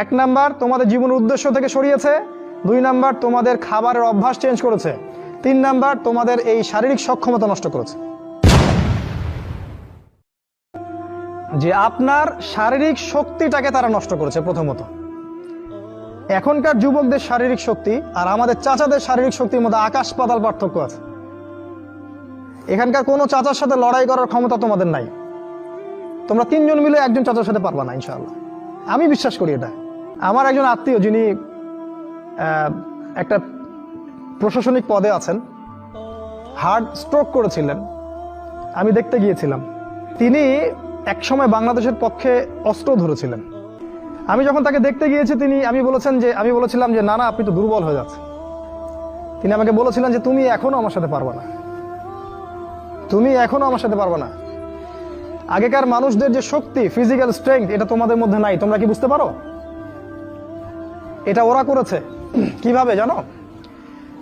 এক নাম্বার তোমাদের জীবনের উদ্দেশ্য থেকে সরিয়েছে, দুই নাম্বার তোমাদের খাবারের অভ্যাস চেঞ্জ করেছে, তিন নাম্বার তোমাদের এই শারীরিক সক্ষমতা নষ্ট করেছে। যে আপনার শারীরিক শক্তিটাকে তারা নষ্ট করেছে প্রথমত। এখনকার যুবকদের শারীরিক শক্তি আর আমাদের চাচাদের শারীরিক শক্তির মধ্যে আকাশ পাতাল পার্থক্য আছে। এখানকার কোনো চাচার সাথে লড়াই করার ক্ষমতা তোমাদের নাই। তোমরা তিনজন মিলে একজন চাচার সাথে পারবা না, ইনশাআল্লাহ। আমি বিশ্বাস করি এটা। আমার একজন আত্মীয় যিনি একটা প্রশাসনিক পদে আছেন, হার্ট স্ট্রোক করেছিলেন, আমি দেখতে গিয়েছিলাম। তিনি একসময় বাংলাদেশের পক্ষে অস্ত্র ধরেছিলেন। আমি যখন তাকে দেখতে গিয়েছি, তিনি, আমি বলেছেন যে, আমি বলেছিলাম যে, না না, আপনি তো দুর্বল হয়ে যাচ্ছে তিনি আমাকে বলেছিলেন যে, তুমি এখনও আমার সাথে পারবে না। তুমি এখনও আমার সাথে পারবে না। আগেকার মানুষদের যে শক্তি ফিজিক্যাল স্ট্রেংথ এটা তোমাদের মধ্যে নাই। তোমরা কি বুঝতে পারো? এটা ওরা করেছে। কীভাবে জানো?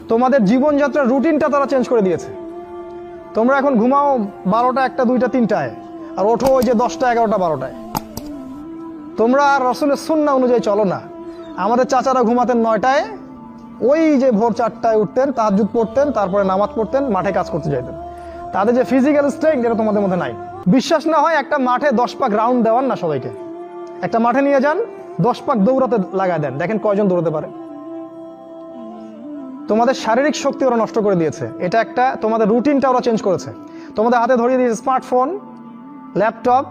তোমাদের জীবনযাত্রার রুটিনটা তারা চেঞ্জ করে দিয়েছে। তোমরা এখন ঘুমাও বারোটা একটা, দুইটা, তিনটায়, আর ওঠো ওই যে দশটা, এগারোটা, বারোটায়। তোমরা আর রসুলের সুন্না অনুযায়ী চলো না। আমাদের চাচারা ঘুমাতেন নয়টায়, ওই যে ভোর চারটায় উঠতেন তাহাজুদ পড়তেন, তারপরে নামাজ পড়তেন, মাঠে কাজ করতে যাইতেন। তাদের যে ফিজিক্যাল স্ট্রেংথ এটা তোমাদের মধ্যে নাই। বিশ্বাস না হয় একটা মাঠে দশ পাক রাউন্ড দেওয়ান না সবাইকে। একটা মাঠে নিয়ে যান, দশ পাক দৌড়াতে লাগায় দেন। দেখেন কয়জন দৌড়াতে পারে। তোমাদের শারীরিক শক্তি ওরা নষ্ট করে দিয়েছে। এটা একটা, তোমাদের রুটিনটা ওরা চেঞ্জ করেছে। তোমাদের হাতে ধরিয়ে দিয়েছে smartphone laptop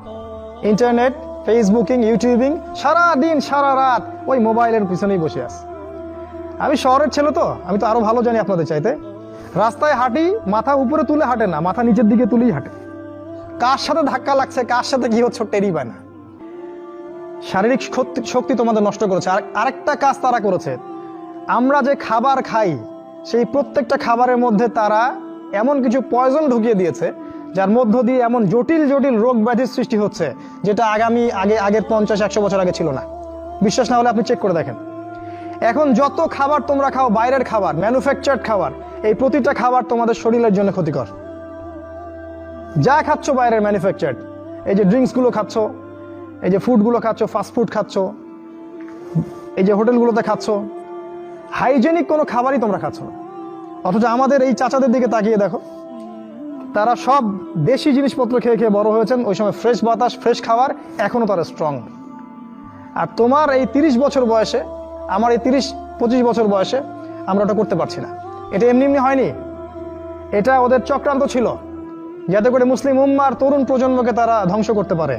internet Facebooking YouTubing সারা দিন সারা রাত ওই মোবাইলের পিছনেই বসে আছে। আমি শহরের ছেলে তো, আমি তো আরও ভালো জানি আপনাদের চাইতে। রাস্তায় হাঁটি, মাথা উপরে তুলে হাঁটে না, মাথা নিচের দিকে তুলেই হাঁটে। কার সাথে ধাক্কা লাগছে, কার সাথে কি হচ্ছে টেরি পায় না। শারীরিক শক্তি- তোমাদের নষ্ট করেছে। আর আরেকটা কাজ তারা করেছে। আমরা যে খাবার খাই, সেই প্রত্যেকটা খাবারের মধ্যে তারা এমন কিছু পয়জন ঢুকিয়ে দিয়েছে, যার মধ্য দিয়ে এমন জটিল জটিল রোগ ব্যাধির সৃষ্টি হচ্ছে, যেটা আগামী, আগে, আগের পঞ্চাশ, একশো বছর আগে ছিল না। বিশ্বাস না হলে আপনি চেক করে দেখেন। এখন যত খাবার তোমরা খাও, বাইরের খাবার ম্যানুফ্যাকচার্ড খাবার, এই প্রতিটা খাবার তোমাদের শরীরের জন্য ক্ষতিকর। যা খাচ্ছ বাইরের ম্যানুফ্যাকচার্ড এই যে ড্রিঙ্কসগুলো খাচ্ছ এই যে ফুডগুলো খাচ্ছ ফাস্ট ফুড খাচ্ছ, এই যে হোটেলগুলোতে খাচ্ছ হাইজেনিক কোনো খাবারই তোমরা খাচ্ছ না। অথচ আমাদের এই চাচাদের দিকে তাকিয়ে দেখো, তারা সব দেশি জিনিসপত্র খেয়ে খেয়ে বড় হয়েছেন, ওই সময় ফ্রেশ বাতাস ফ্রেশ খাবার এখনও তারা স্ট্রং আর তোমার এই তিরিশ বছর বয়সে, আমার এই তিরিশ, পঁচিশ বছর বয়সে আমরা ওটা করতে পারছি না। এটা এমনি এমনি হয়নি। এটা ওদের চক্রান্ত ছিল, যাতে করে মুসলিম উম্মার তরুণ প্রজন্মকে তারা ধ্বংস করতে পারে।